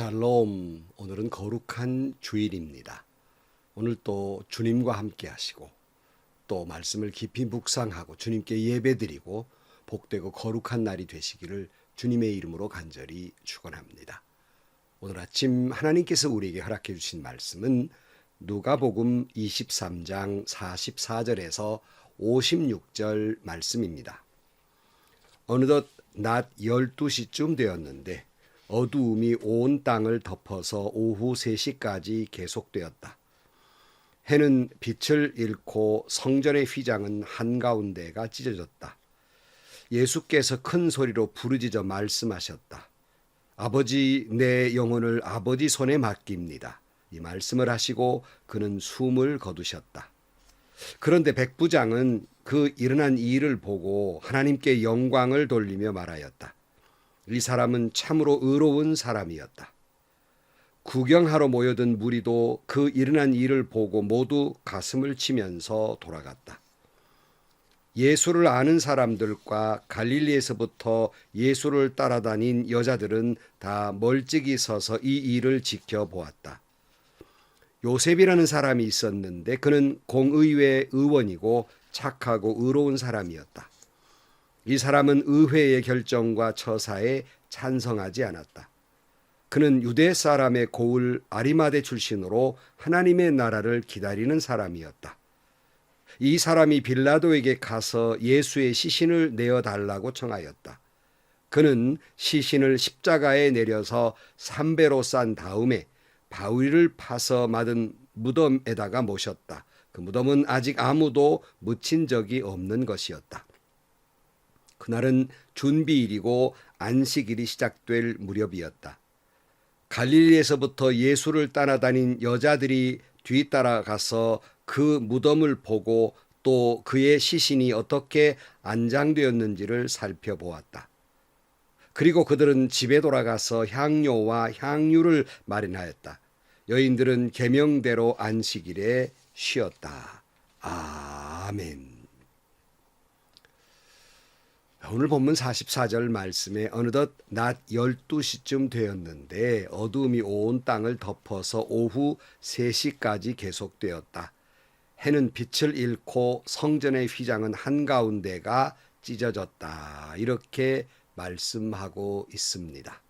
샬롬. 오늘은 거룩한 주일입니다. 오늘 또 주님과 함께 하시고 또 말씀을 깊이 묵상하고 주님께 예배드리고 복되고 거룩한 날이 되시기를 주님의 이름으로 간절히 축원합니다. 오늘 아침 하나님께서 우리에게 허락해 주신 말씀은 누가복음 23장 44절에서 56절 말씀입니다. 어느덧 낮 12시쯤 되었는데 어두움이 온 땅을 덮어서 오후 3시까지 계속되었다. 해는 빛을 잃고 성전의 휘장은 한가운데가 찢어졌다. 예수께서 큰 소리로 부르짖어 말씀하셨다. 아버지 내 영혼을 아버지 손에 맡깁니다. 이 말씀을 하시고 그는 숨을 거두셨다. 그런데 백부장은 그 일어난 일을 보고 하나님께 영광을 돌리며 말하였다. 이 사람은 참으로 의로운 사람이었다. 구경하러 모여든 무리도 그 일어난 일을 보고 모두 가슴을 치면서 돌아갔다. 예수를 아는 사람들과 갈릴리에서부터 예수를 따라다닌 여자들은 다 멀찍이 서서 이 일을 지켜보았다. 요셉이라는 사람이 있었는데 그는 공의회 의원이고 착하고 의로운 사람이었다. 이 사람은 의회의 결정과 처사에 찬성하지 않았다. 그는 유대 사람의 고을 아리마대 출신으로 하나님의 나라를 기다리는 사람이었다. 이 사람이 빌라도에게 가서 예수의 시신을 내어 달라고 청하였다. 그는 시신을 십자가에 내려서 삼배로 싼 다음에 바위를 파서 만든 무덤에다가 모셨다. 그 무덤은 아직 아무도 묻힌 적이 없는 것이었다. 그날은 준비일이고 안식일이 시작될 무렵이었다. 갈릴리에서부터 예수를 따라다닌 여자들이 뒤따라가서 그 무덤을 보고 또 그의 시신이 어떻게 안장되었는지를 살펴보았다. 그리고 그들은 집에 돌아가서 향료와 향유를 마련하였다. 여인들은 계명대로 안식일에 쉬었다. 아멘. 오늘 본문 44절 말씀에 어느덧 낮 12시쯤 되었는데 어두움이 온 땅을 덮어서 오후 3시까지 계속되었다. 해는 빛을 잃고 성전의 휘장은 한가운데가 찢어졌다. 이렇게 말씀하고 있습니다.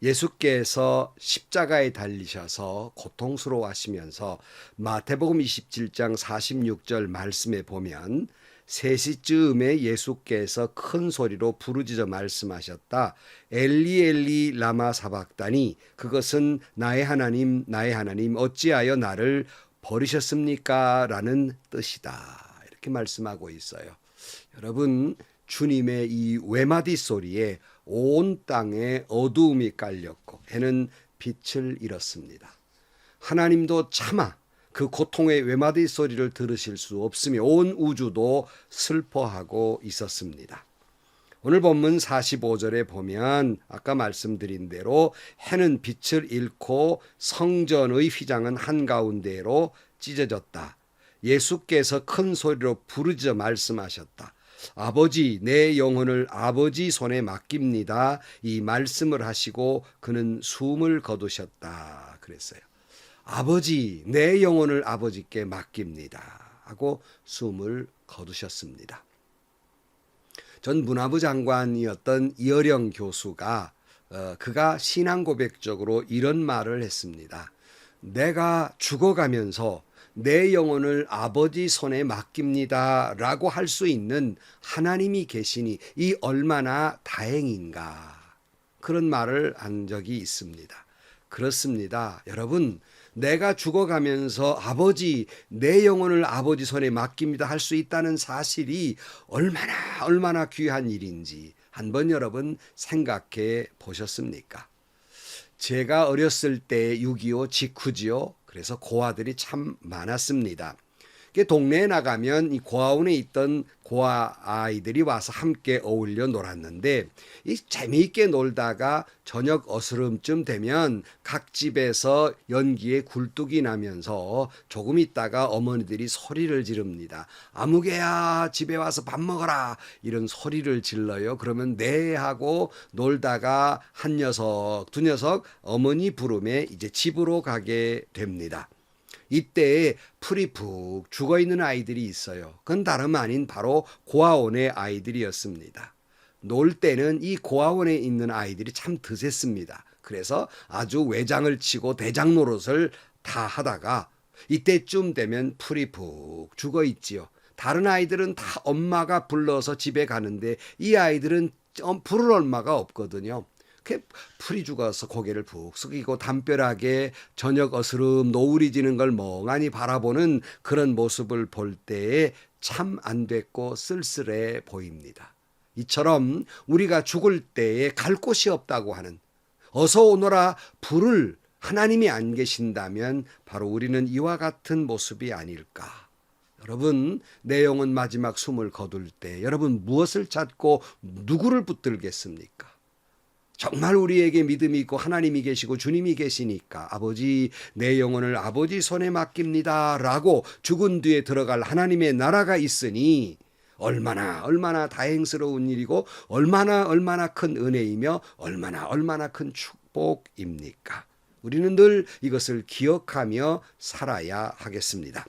예수께서 십자가에 달리셔서 고통스러워 하시면서 마태복음 27장 46절 말씀에 보면 3시쯤에 예수께서 큰 소리로 부르짖어 말씀하셨다. 엘리 엘리 라마 사박다니 그것은 나의 하나님 나의 하나님 어찌하여 나를 버리셨습니까? 라는 뜻이다. 이렇게 말씀하고 있어요. 여러분 주님의 이 외마디 소리에 온 땅에 어두움이 깔렸고 해는 빛을 잃었습니다. 하나님도 차마 그 고통의 외마디 소리를 들으실 수 없으며 온 우주도 슬퍼하고 있었습니다. 오늘 본문 45절에 보면 아까 말씀드린 대로 해는 빛을 잃고 성전의 휘장은 한가운데로 찢어졌다. 예수께서 큰 소리로 부르짖어 말씀하셨다. 아버지 내 영혼을 아버지 손에 맡깁니다. 이 말씀을 하시고 그는 숨을 거두셨다. 그랬어요. 아버지 내 영혼을 아버지께 맡깁니다. 하고 숨을 거두셨습니다. 전 문화부 장관이었던 이어령 교수가 어, 그가 신앙 고백적으로 이런 말을 했습니다. 내가 죽어가면서 내 영혼을 아버지 손에 맡깁니다. 라고 할 수 있는 하나님이 계시니 이 얼마나 다행인가. 그런 말을 한 적이 있습니다. 그렇습니다. 여러분, 내가 죽어가면서 아버지, 내 영혼을 아버지 손에 맡깁니다. 할 수 있다는 사실이 얼마나, 얼마나 귀한 일인지 한번 여러분 생각해 보셨습니까? 제가 어렸을 때 6.25 직후지요. 그래서 고아들이 참 많았습니다. 동네에 나가면 이 고아원에 있던 고아 아이들이 와서 함께 어울려 놀았는데 이 재미있게 놀다가 저녁 어스름쯤 되면 각 집에서 연기에 굴뚝이 나면서 조금 있다가 어머니들이 소리를 지릅니다. 아무개야 집에 와서 밥 먹어라 이런 소리를 질러요. 그러면 네 하고 놀다가 한 녀석 두 녀석 어머니 부름에 이제 집으로 가게 됩니다. 이때 풀이 푹 죽어 있는 아이들이 있어요. 그건 다름 아닌 바로 고아원의 아이들이었습니다. 놀 때는 이 고아원에 있는 아이들이 참 드셌습니다. 그래서 아주 외장을 치고 대장 노릇을 다 하다가 이때쯤 되면 풀이 푹 죽어 있지요. 다른 아이들은 다 엄마가 불러서 집에 가는데 이 아이들은 어, 부를 엄마가 없거든요. 그 풀이 죽어서 고개를 푹 숙이고 담벼락에 저녁 어스름 노을이 지는 걸 멍하니 바라보는 그런 모습을 볼 때에 참 안 됐고 쓸쓸해 보입니다. 이처럼 우리가 죽을 때에 갈 곳이 없다고 하는 어서 오너라 불을 하나님이 안 계신다면 바로 우리는 이와 같은 모습이 아닐까. 여러분, 내 영혼 마지막 숨을 거둘 때 여러분 무엇을 찾고 누구를 붙들겠습니까? 정말 우리에게 믿음이 있고 하나님이 계시고 주님이 계시니까 아버지 내 영혼을 아버지 손에 맡깁니다 라고 죽은 뒤에 들어갈 하나님의 나라가 있으니 얼마나 얼마나 다행스러운 일이고 얼마나 얼마나 큰 은혜이며 얼마나 얼마나 큰 축복입니까? 우리는 늘 이것을 기억하며 살아야 하겠습니다.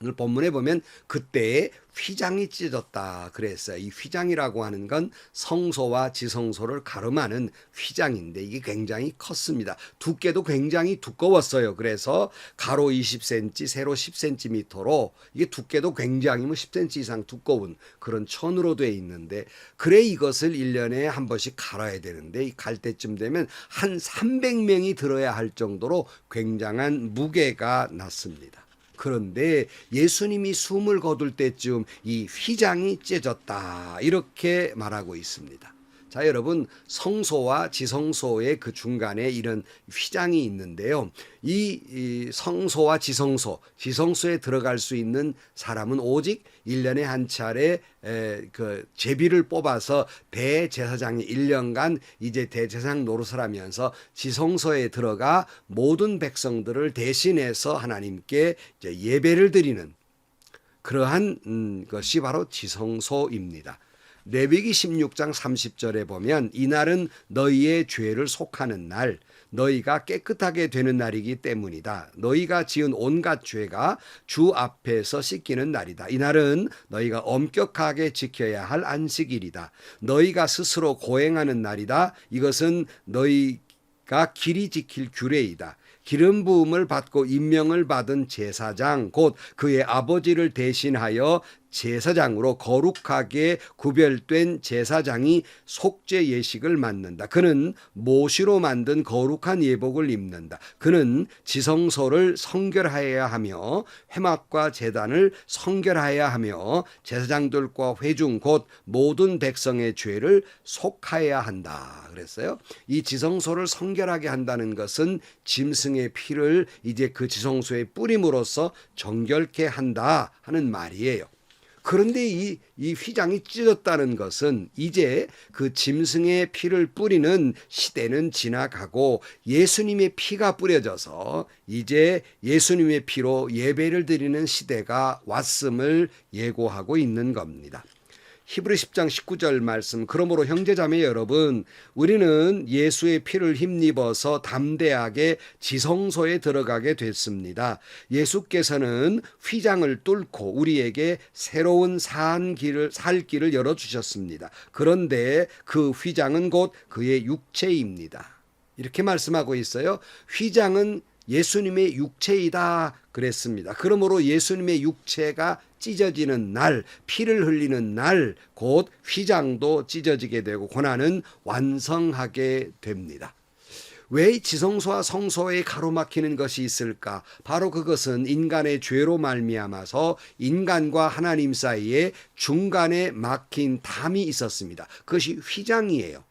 오늘 본문에 보면 그때에 휘장이 찢어졌다 그랬어요. 이 휘장이라고 하는 건 성소와 지성소를 가름하는 휘장인데 이게 굉장히 컸습니다. 두께도 굉장히 두꺼웠어요. 그래서 가로 20cm, 세로 10cm로 이게 두께도 굉장히 뭐 10cm 이상 두꺼운 그런 천으로 돼 있는데 그래 이것을 1년에 한 번씩 갈아야 되는데 이 갈 때쯤 되면 한 300명이 들어야 할 정도로 굉장한 무게가 났습니다. 그런데 예수님이 숨을 거둘 때쯤 이 휘장이 찢어졌다. 이렇게 말하고 있습니다. 자, 여러분, 성소와 지성소의 그 중간에 이런 휘장이 있는데요. 이, 이 성소와 지성소, 지성소에 들어갈 수 있는 사람은 오직 1년에 한 차례 에, 그 제비를 뽑아서 대제사장이 1년간 이제 대제사장 노릇을 하면서 지성소에 들어가 모든 백성들을 대신해서 하나님께 이제 예배를 드리는 그러한 음, 것이 바로 지성소입니다. 레위기 16장 30절에 보면 이날은 너희의 죄를 속하는 날 너희가 깨끗하게 되는 날이기 때문이다. 너희가 지은 온갖 죄가 주 앞에서 씻기는 날이다. 이날은 너희가 엄격하게 지켜야 할 안식일이다. 너희가 스스로 고행하는 날이다. 이것은 너희가 길이 지킬 규례이다. 기름 부음을 받고 임명을 받은 제사장 곧 그의 아버지를 대신하여 제사장으로 거룩하게 구별된 제사장이 속죄 예식을 맡는다. 그는 모시로 만든 거룩한 예복을 입는다. 그는 지성소를 성결하여야 하며 회막과 제단을 성결하여야 하며 제사장들과 회중 곧 모든 백성의 죄를 속하여야 한다. 그랬어요. 이 지성소를 성결하게 한다는 것은 짐승의 피를 이제 그 지성소에 뿌림으로써 정결케 한다 하는 말이에요. 그런데 이, 이 휘장이 찢어졌다는 것은 이제 그 짐승의 피를 뿌리는 시대는 지나가고 예수님의 피가 뿌려져서 이제 예수님의 피로 예배를 드리는 시대가 왔음을 예고하고 있는 겁니다. 히브리 10장 19절 말씀 그러므로 형제자매 여러분 우리는 예수의 피를 힘입어서 담대하게 지성소에 들어가게 됐습니다. 예수께서는 휘장을 뚫고 우리에게 새로운 산 길을 살 길을 열어 주셨습니다. 그런데 그 휘장은 곧 그의 육체입니다. 이렇게 말씀하고 있어요. 휘장은 예수님의 육체이다 그랬습니다. 그러므로 예수님의 육체가 찢어지는 날, 피를 흘리는 날, 곧 휘장도 찢어지게 되고 고난은 완성하게 됩니다. 왜 지성소와 성소에 가로막히는 것이 있을까? 바로 그것은 인간의 죄로 말미암아서 인간과 하나님 사이에 중간에 막힌 담이 있었습니다. 그것이 휘장이에요.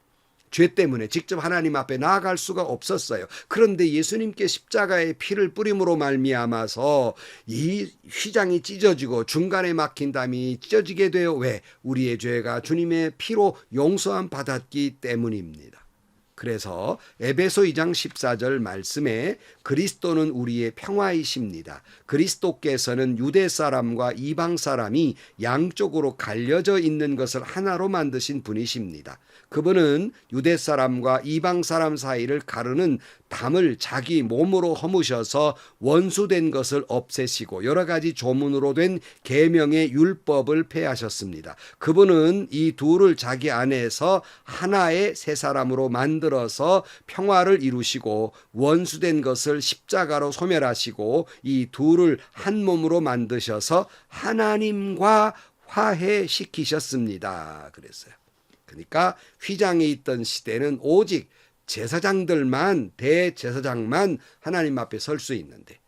죄 때문에 직접 하나님 앞에 나아갈 수가 없었어요. 그런데 예수님께 십자가의 피를 뿌림으로 말미암아서 이 휘장이 찢어지고 중간에 막힌 담이 찢어지게 되어 왜 우리의 죄가 주님의 피로 용서함 받았기 때문입니다. 그래서 에베소 2장 14절 말씀에 그리스도는 우리의 평화이십니다. 그리스도께서는 유대 사람과 이방 사람이 양쪽으로 갈려져 있는 것을 하나로 만드신 분이십니다. 그분은 유대 사람과 이방 사람 사이를 가르는 담을 자기 몸으로 허무셔서 원수된 것을 없애시고 여러 가지 조문으로 된 계명의 율법을 폐하셨습니다. 그분은 이 둘을 자기 안에서 하나의 새 사람으로 만들어서 평화를 이루시고 원수된 것을 십자가로 소멸하시고 이 둘을 한 몸으로 만드셔서 하나님과 화해시키셨습니다. 그랬어요. 그러니까 휘장에 있던 시대는 오직 제사장들만 대제사장만 하나님 앞에 설 수 있는데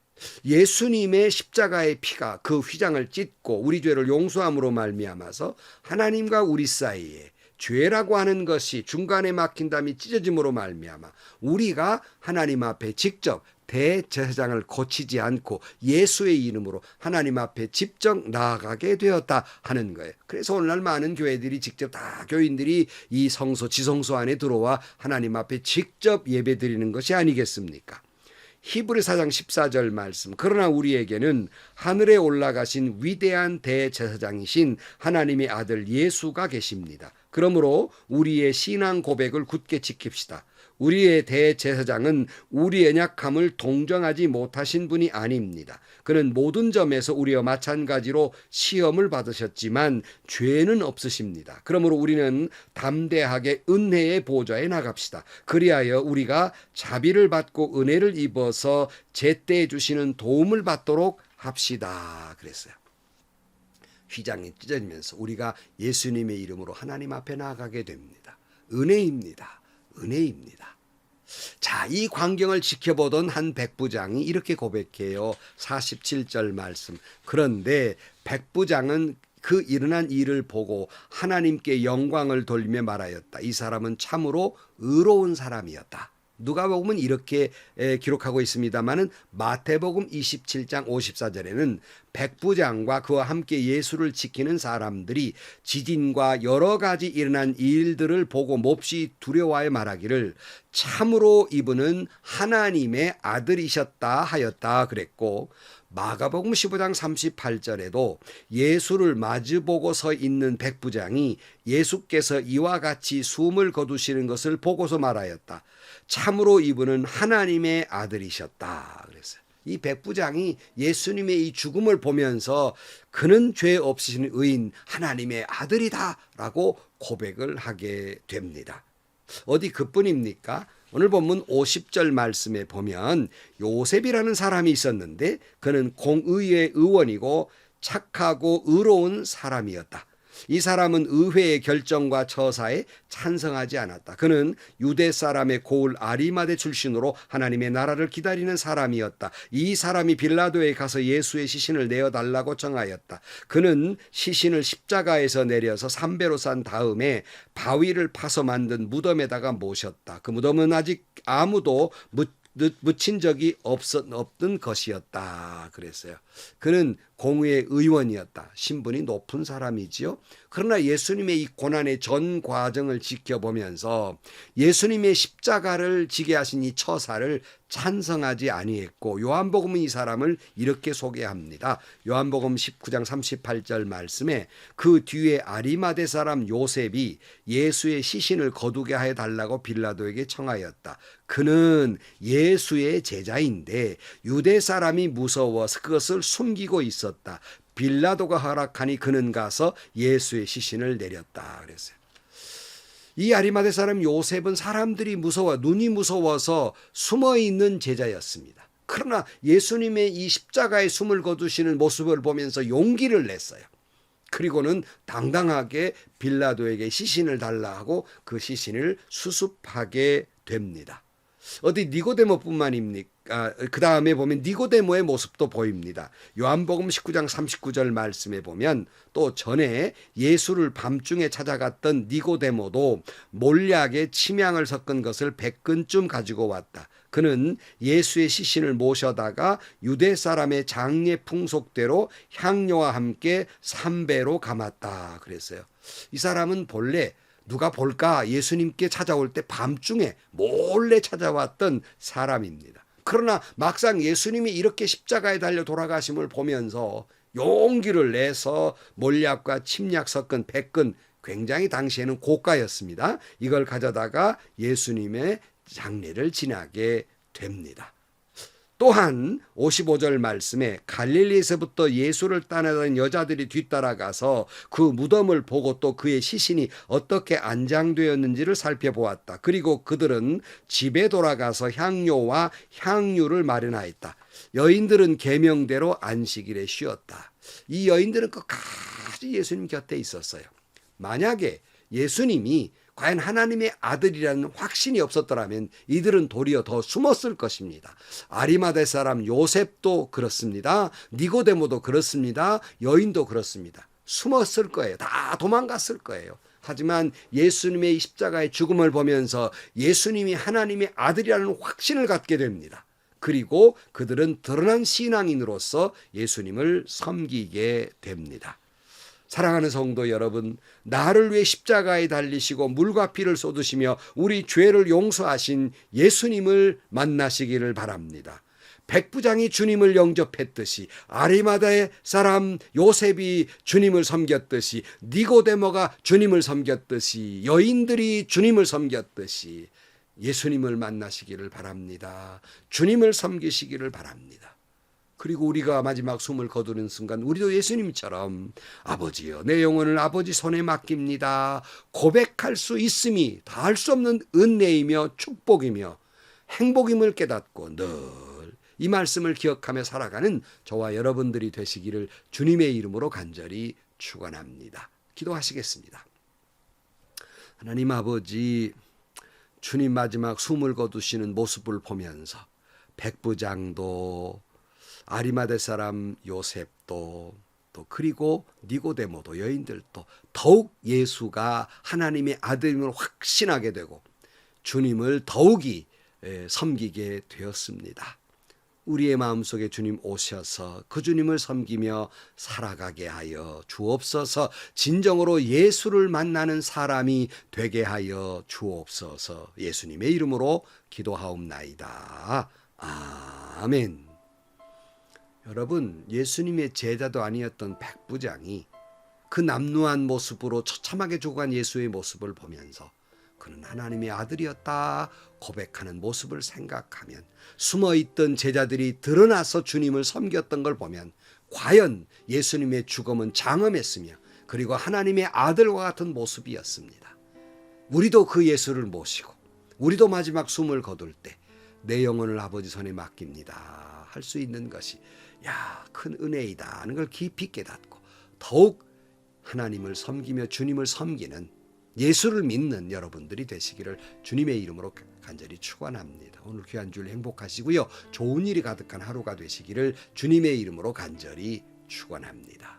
예수님의 십자가의 피가 그 휘장을 찢고 우리 죄를 용서함으로 말미암아서 하나님과 우리 사이에 죄라고 하는 것이 중간에 막힌 담이 찢어짐으로 말미암아 우리가 하나님 앞에 직접 대제사장을 고치지 않고 예수의 이름으로 하나님 앞에 직접 나아가게 되었다 하는 거예요. 그래서 오늘날 많은 교회들이 직접 다 교인들이 이 성소 지성소 안에 들어와 하나님 앞에 직접 예배드리는 것이 아니겠습니까? 히브리 사장 14절 말씀. 그러나 우리에게는 하늘에 올라가신 위대한 대제사장이신 하나님의 아들 예수가 계십니다. 그러므로 우리의 신앙 고백을 굳게 지킵시다. 우리의 대제사장은 우리의 약함을 동정하지 못하신 분이 아닙니다. 그는 모든 점에서 우리와 마찬가지로 시험을 받으셨지만 죄는 없으십니다. 그러므로 우리는 담대하게 은혜의 보좌에 나갑시다. 그리하여 우리가 자비를 받고 은혜를 입어서 제때 주시는 도움을 받도록 합시다. 그랬어요. 휘장이 찢어지면서 우리가 예수님의 이름으로 하나님 앞에 나아가게 됩니다. 은혜입니다. 은혜입니다. 자, 이 광경을 지켜보던 한 백부장이 이렇게 고백해요. 47절 말씀. 그런데 백부장은 그 일어난 일을 보고 하나님께 영광을 돌리며 말하였다. 이 사람은 참으로 의로운 사람이었다. 누가복음은 이렇게 에, 기록하고 있습니다마는 마태복음 27장 54절에는 백부장과 그와 함께 예수를 지키는 사람들이 지진과 여러 가지 일어난 일들을 보고 몹시 두려워하여 말하기를 참으로 이분은 하나님의 아들이셨다 하였다 그랬고 마가복음 15장 38절에도 예수를 마주보고 서 있는 백부장이 예수께서 이와 같이 숨을 거두시는 것을 보고서 말하였다. 참으로 이분은 하나님의 아들이셨다. 그랬어요. 이 백부장이 예수님의 이 죽음을 보면서 그는 죄 없으신 의인 하나님의 아들이다라고 고백을 하게 됩니다. 어디 그뿐입니까? 오늘 본문 50절 말씀에 보면 요셉이라는 사람이 있었는데 그는 공의의 의원이고 착하고 의로운 사람이었다. 이 사람은 의회의 결정과 처사에 찬성하지 않았다. 그는 유대 사람의 고을 아리마대 출신으로 하나님의 나라를 기다리는 사람이었다. 이 사람이 빌라도에 가서 예수의 시신을 내어 달라고 정하였다. 그는 시신을 십자가에서 내려서 삼배로 싼 다음에 바위를 파서 만든 무덤에다가 모셨다. 그 무덤은 아직 아무도 묻 묻힌 적이 없었, 없던 것이었다. 그랬어요. 그는 공의의 의원이었다. 신분이 높은 사람이지요. 그러나 예수님의 이 고난의 전 과정을 지켜보면서 예수님의 십자가를 지게 하신 이 처사를 찬성하지 아니했고 요한복음은 이 사람을 이렇게 소개합니다. 요한복음 19장 38절 말씀에 그 뒤에 아리마대 사람 요셉이 예수의 시신을 거두게 해 달라고 빌라도에게 청하였다. 그는 예수의 제자인데 유대 사람이 무서워서 그것을 숨기고 있 었다. 빌라도가 허락하니 그는 가서 예수의 시신을 내렸다. 그랬어요. 이 아리마대 사람 요셉은 사람들이 무서워 눈이 무서워서 숨어 있는 제자였습니다. 그러나 예수님의 이 십자가에 숨을 거두시는 모습을 보면서 용기를 냈어요. 그리고는 당당하게 빌라도에게 시신을 달라 하고 그 시신을 수습하게 됩니다. 어디 니고데모뿐만입니까? 아, 그 다음에 보면 니고데모의 모습도 보입니다. 요한복음 19장 39절 말씀에 보면 또 전에 예수를 밤중에 찾아갔던 니고데모도 몰약에 침향을 섞은 것을 백근쯤 가지고 왔다. 그는 예수의 시신을 모셔다가 유대 사람의 장례 풍속대로 향료와 함께 삼배로 감았다. 그랬어요. 이 사람은 본래 누가 볼까 예수님께 찾아올 때 밤중에 몰래 찾아왔던 사람입니다. 그러나 막상 예수님이 이렇게 십자가에 달려 돌아가심을 보면서 용기를 내서 몰약과 침략 섞은 백근 굉장히 당시에는 고가였습니다. 이걸 가져다가 예수님의 장례를 지나게 됩니다. 또한 55절 말씀에 갈릴리에서부터 예수를 따라다닌 여자들이 뒤따라가서 그 무덤을 보고 또 그의 시신이 어떻게 안장되었는지를 살펴보았다. 그리고 그들은 집에 돌아가서 향료와 향유를 마련하였다. 여인들은 계명대로 안식일에 쉬었다. 이 여인들은 끝까지 예수님 곁에 있었어요. 만약에 예수님이 과연 하나님의 아들이라는 확신이 없었더라면 이들은 도리어 더 숨었을 것입니다. 아리마대 사람 요셉도 그렇습니다. 니고데모도 그렇습니다. 여인도 그렇습니다. 숨었을 거예요. 다 도망갔을 거예요. 하지만 예수님의 십자가의 죽음을 보면서 예수님이 하나님의 아들이라는 확신을 갖게 됩니다. 그리고 그들은 드러난 신앙인으로서 예수님을 섬기게 됩니다. 사랑하는 성도 여러분, 나를 위해 십자가에 달리시고 물과 피를 쏟으시며 우리 죄를 용서하신 예수님을 만나시기를 바랍니다. 백부장이 주님을 영접했듯이 아리마다의 사람 요셉이 주님을 섬겼듯이 니고데모가 주님을 섬겼듯이 여인들이 주님을 섬겼듯이 예수님을 만나시기를 바랍니다. 주님을 섬기시기를 바랍니다. 그리고 우리가 마지막 숨을 거두는 순간 우리도 예수님처럼 아버지여 내 영혼을 아버지 손에 맡깁니다. 고백할 수 있음이 다 할 수 없는 은혜이며 축복이며 행복임을 깨닫고 늘 이 말씀을 기억하며 살아가는 저와 여러분들이 되시기를 주님의 이름으로 간절히 축원합니다. 기도하시겠습니다. 하나님 아버지 주님 마지막 숨을 거두시는 모습을 보면서 백부장도 아리마대 사람 요셉도 또 그리고 니고데모도 여인들도 더욱 예수가 하나님의 아들임을 확신하게 되고 주님을 더욱이 에, 섬기게 되었습니다. 우리의 마음속에 주님 오셔서 그 주님을 섬기며 살아가게 하여 주옵소서 진정으로 예수를 만나는 사람이 되게 하여 주옵소서 예수님의 이름으로 기도하옵나이다. 아멘. 여러분, 예수님의 제자도 아니었던 백부장이 그 남루한 모습으로 처참하게 죽어간 예수의 모습을 보면서 그는 하나님의 아들이었다 고백하는 모습을 생각하면 숨어 있던 제자들이 드러나서 주님을 섬겼던 걸 보면 과연 예수님의 죽음은 장엄했으며 그리고 하나님의 아들과 같은 모습이었습니다. 우리도 그 예수를 모시고 우리도 마지막 숨을 거둘 때 내 영혼을 아버지 손에 맡깁니다. 할 수 있는 것이 야, 큰 은혜이다 하는 걸 깊이 깨닫고 더욱 하나님을 섬기며 주님을 섬기는 예수를 믿는 여러분들이 되시기를 주님의 이름으로 간절히 축원합니다. 오늘 귀한 주일 행복하시고요. 좋은 일이 가득한 하루가 되시기를 주님의 이름으로 간절히 축원합니다.